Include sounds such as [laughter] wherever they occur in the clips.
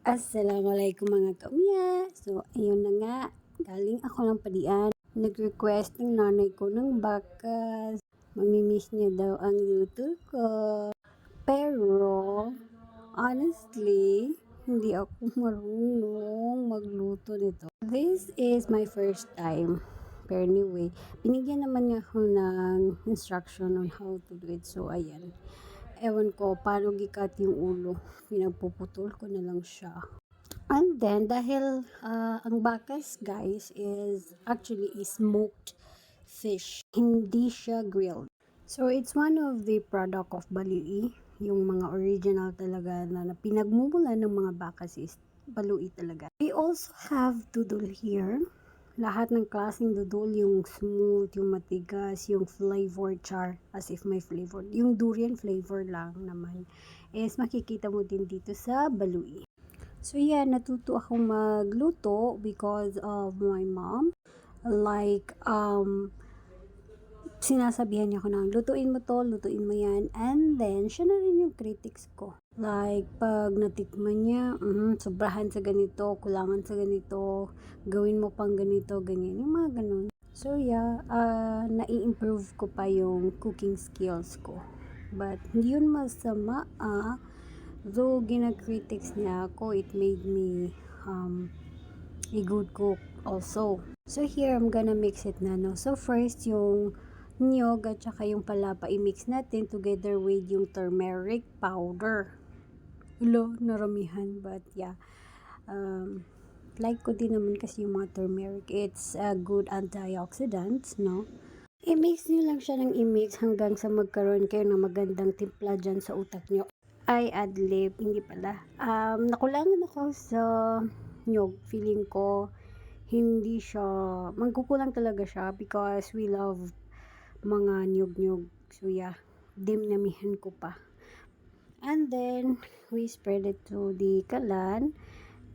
Assalamualaikum mga kaumya. So, ayun na nga. Galing ako ng padian. Nag-request ng nanay ko ng bakas. Mamimiss niya daw ang luto ko. Pero, honestly, hindi ako [laughs] marunong magluto nito. This is my first time. Pero anyway, binigyan naman niya ako ng instruction on how to do it. So, ayan. Ewan ko, paano gikat yung ulo. Pinagpuputol ko na lang siya. And then, dahil ah, ang bakas, guys, is actually a smoked fish. Hindi siya grilled. So, it's one of the product of Balui. Yung mga original talaga na, na pinagmumula ng mga bakas is Balui talaga. We also have dudol here. Lahat ng klaseng dudol, yung smooth, yung matigas, yung flavor char, as if may flavor. Yung durian flavor lang naman is makikita mo din dito sa Balui. So yeah, natuto akong magluto because of my mom. Like, um, sinasabihan niya ako ng lutuin mo to, lutuin mo yan. And then, siya na rin yung critics ko. Like, pag natikman niya, mm, sobrahan sa ganito, kulangan sa ganito, gawin mo pang ganito, ganyan. Yung mga ganun. So yeah, uh, nai-improve ko pa yung cooking skills ko. But, yun masama ah. Though gina-critics niya ako, it made me um, a good cook also. So here, I'm gonna mix it na, no? So first, yung nyog at saka yung palapa, i-mix natin together with yung turmeric powder. Ulo, naramihan, but yeah. Um, like ko din naman kasi yung mga turmeric. It's a good antioxidant, no? I-mix nyo lang siya ng i-mix hanggang sa magkaroon kayo ng magandang timpla dyan sa utak nyo. Ay, adlib, hindi pala. Um, nakulangan ako sa nyog. Feeling ko, hindi siya, magkukulang talaga siya because we love mga nyog-nyog. So yeah, dimnamihan ko pa. And then, we spread it to the kalan.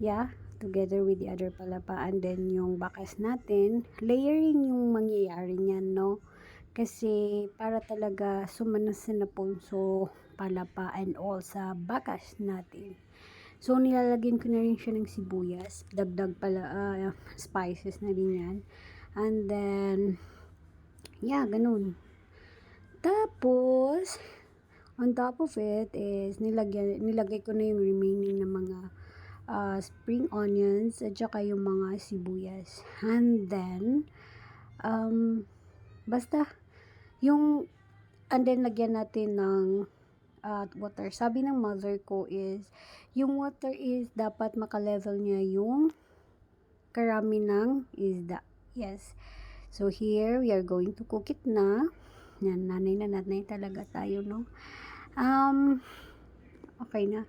Yeah, together with the other palapa. And then, yung bakas natin, layering yung mangyayari niyan, no? Kasi, para talaga sumanas na punso, palapa, and all sa bakas natin. So, nilalagyan ko na rin siya ng sibuyas. Dagdag pala, ah, spices na din yan. And then, yeah, ganun. Tapos, on top of it is nilagay, nilagay ko na yung remaining na mga uh, spring onions at saka yung mga sibuyas. And then, um, basta, yung, and then lagyan natin ng uh, water. Sabi ng mother ko is, yung water is dapat makalevel niya yung karami ng isda. Yes. So here, we are going to cook it na. Yan, nanay na nanay talaga tayo, no? Um, okay na.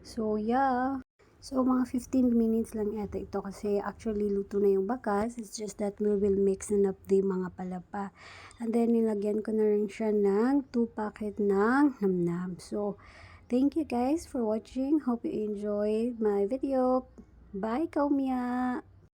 So, yeah. So, mga 15 minutes lang ito. Ito kasi actually luto na yung bakas. It's just that we will mix and up the mga palapa. And then, nilagyan ko na rin siya ng 2 packet ng namnam. So, thank you guys for watching. Hope you enjoyed my video. Bye, Kaumya!